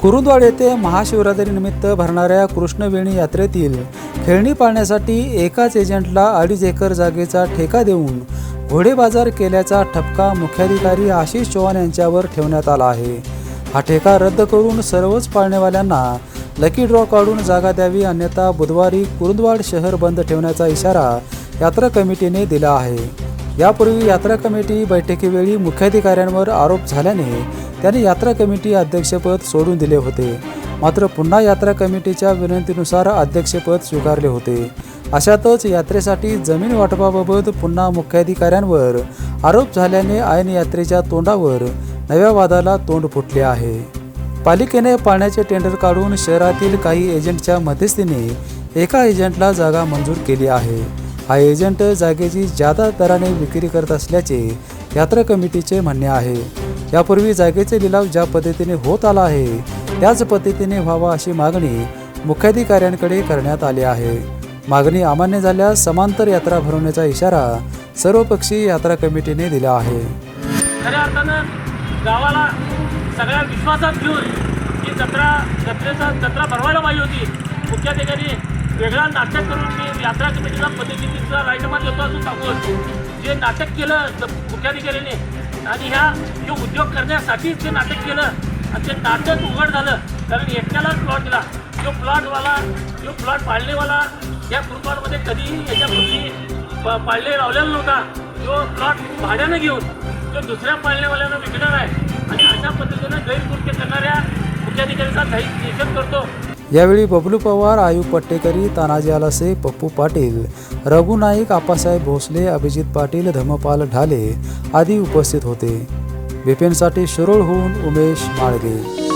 कुरुंदवाड येथे महाशिवरात्रीनिमित्त भरणाऱ्या कृष्णवेणी यात्रेतील खेळणी पाळण्यासाठी एकाच एजंटला अडीच एकर जागेचा ठेका देऊन घोडेबाजार केल्याचा ठपका मुख्याधिकारी आशिष चव्हाण यांच्यावर ठेवण्यात आला आहे. हा ठेका रद्द करून सर्वच पाळणेवाल्यांना लकी ड्रॉ काढून जागा द्यावी अन्यथा बुधवारी कुरुंदवाड शहर बंद ठेवण्याचा इशारा यात्रा कमिटीने दिला आहे. यापूर्वी यात्रा कमिटी बैठकीवेळी मुख्याधिकाऱ्यांवर आरोप झाल्याने त्यांनी यात्रा कमिटी अध्यक्षपद सोडून दिले होते. मात्र पुन्हा यात्रा कमिटीच्या विनंतीनुसार अध्यक्षपद स्वीकारले होते. अशातच यात्रेसाठी जमीन वाटपाबाबत पुन्हा मुख्याधिकाऱ्यांवर आरोप झाल्याने ऐन यात्रेच्या तोंडावर नव्या वादाला तोंड फुटले आहे. पालिकेने पाण्याचे टेंडर काढून शहरातील काही एजंटच्या मध्यस्थीने एका एजंटला जागा मंजूर केली आहे. हा एजंट जागेची जादा दराने विक्री करत असल्याचे यात्रा कमिटीचे म्हणणे आहे. यापूर्वी जागेचे लिलाव ज्या पद्धतीने होत आला आहे त्याच पद्धतीने व्हावा अशी मागणी मुख्याधिकाऱ्यांकडे करण्यात आली आहे. मागणी अमान्य झाल्यास समांतर यात्रा भरवण्याचा इशारा सर्वपक्षीय यात्रा कमिटीने दिला आहे. खऱ्या अर्थानं गावाला सगळ्या विश्वासात घेऊन ही जत्रा जत्रेचा जत्रा भरवायला पाहिजे होती. मुख्याधिकारी वेगळा नाटक करून मी यात्रा कमिटीला पद्धतीचा राजीनामा देतो असं सांगून जे नाटक केलं मुख्याधिकाऱ्यांनी आणि ह्या जो उद्योग करण्यासाठीच ते नाटक केलं आणि ते नाटक उघड झालं कारण एकट्यालाच प्लॉट दिला. जो प्लॉटवाला जो प्लॉट पाळणेवाला या कुटुंबामध्ये कधीही याच्यापूर्वी प- पाळणे लावलेला नव्हता. जो प्लॉट भाड्यानं घेऊन जो दुसऱ्या पाळणेवाल्यानं विकणार आहे. आणि अशा पद्धतीनं गैरकृत्य करणाऱ्या मुख्याधिकाऱ्यांचा निषेध करतो. यावेळी बबलू पवार आयू पट्टेकरी तानाजी आलासे पप्पू पाटील रघु नाईक आप्पासाहेब भोसले अभिजित पाटील धमपाल ढाले आदी उपस्थित होते. बिपिनसाठी शिरोळहून उमेश माळगे.